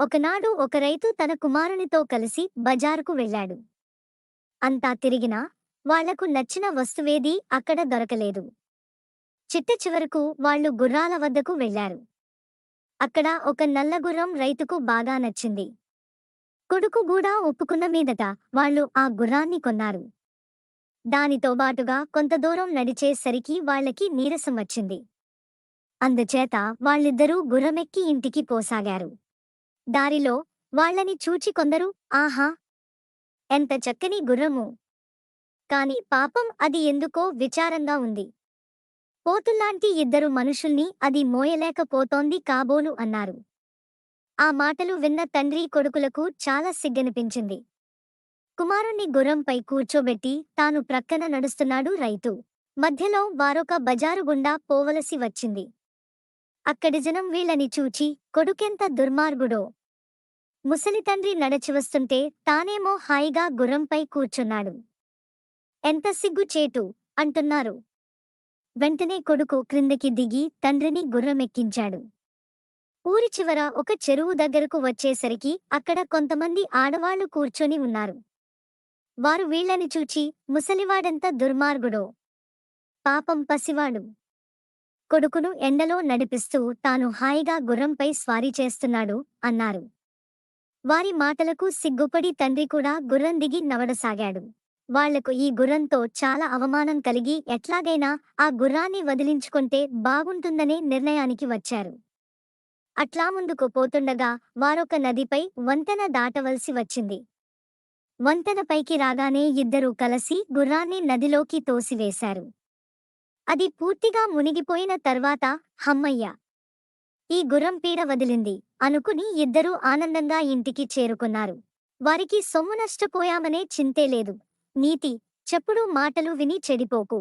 ఒకనాడు ఒక రైతు తన కుమారునితో కలిసి బజారుకు వెళ్ళాడు. అంతా తిరిగినా వాళ్ళకు నచ్చిన వస్తువేదీ అక్కడ దొరకలేదు. చిట్ట చివరకు వాళ్ళు గుర్రాల వద్దకు వెళ్ళారు అక్కడ ఒక నల్లగుర్రం రైతుకు బాగా నచ్చింది. కొడుకు కూడా ఒప్పుకున్న మీదట వాళ్ళు ఆ గుర్రాన్ని కొన్నారు. దానితో బాటుగా కొంత దూరం నడిచేసరికి వాళ్ళకి నీరసం వచ్చింది. అందుచేత వాళ్ళిద్దరూ గుర్రమెక్కి ఇంటికి పోసాగారు. దారిలో వాళ్ళని చూచి కొందరు ఆహా! ఎంత చక్కని గుర్రము! కాని పాపం అది ఎందుకో విచారంగా ఉంది. పోతుల్లాంటి ఇద్దరు మనుషుల్ని అది మోయలేకపోతోంది కాబోలు అన్నారు. ఆ మాటలు విన్న తండ్రి కొడుకులకు చాలా సిగ్గనిపించింది. కుమారుణ్ణి గుర్రంపై కూర్చోబెట్టి తాను ప్రక్కన నడుస్తున్నాడు రైతు. మధ్యలో వారొక బజారు గుండా పోవలసి వచ్చింది. అక్కడి జనం వీళ్ళని చూచి కొడుకెంత దుర్మార్గుడో! ముసలి తండ్రి నడచి వస్తుంటే తానేమో హాయిగా గుర్రంపై కూర్చున్నాడు. ఎంత సిగ్గుచేటు అంటున్నారు. వెంటనే కొడుకు క్రిందకి దిగి తండ్రిని గుర్రమెక్కించాడు. ఊరి చివర ఒక చెరువు దగ్గరకు వచ్చేసరికి అక్కడ కొంతమంది ఆడవాళ్ళు కూర్చొని ఉన్నారు. వారు వీళ్ళని చూచి ముసలివాడెంత దుర్మార్గుడో పాపం పసివాడు. కొడుకును ఎండలో నడిపిస్తూ తాను హాయిగా గుర్రంపై స్వారీ చేస్తున్నాడు అన్నారు. వారి మాటలకు సిగ్గుపడి తండ్రి కూడా గుర్రం దిగి నవడసాగాడు వాళ్ళకు ఈ గుర్రంతో చాలా అవమానం కలిగి ఎట్లాగైనా ఆ గుర్రాన్ని వదిలించుకుంటే బాగుంటుందనే నిర్ణయానికి వచ్చారు. అట్లా ముందుకు పోతుండగా వారొక నదిపై వంతెన దాటవలసి వచ్చింది. వంతెనపైకి రాగానే ఇద్దరూ కలిసి గుర్రాన్ని నదిలోకి తోసివేశారు. అది పూర్తిగా మునిగిపోయిన తర్వాత హమ్మయ్య ఈ గుర్రం పీడ వదిలింది. అనుకుని ఇద్దరూ ఆనందంగా ఇంటికి చేరుకున్నారు. వారికి సొమ్ము నష్టపోయామనే చింతే లేదు. నీతి చెప్పుడు మాటలు విని చెడిపోకు.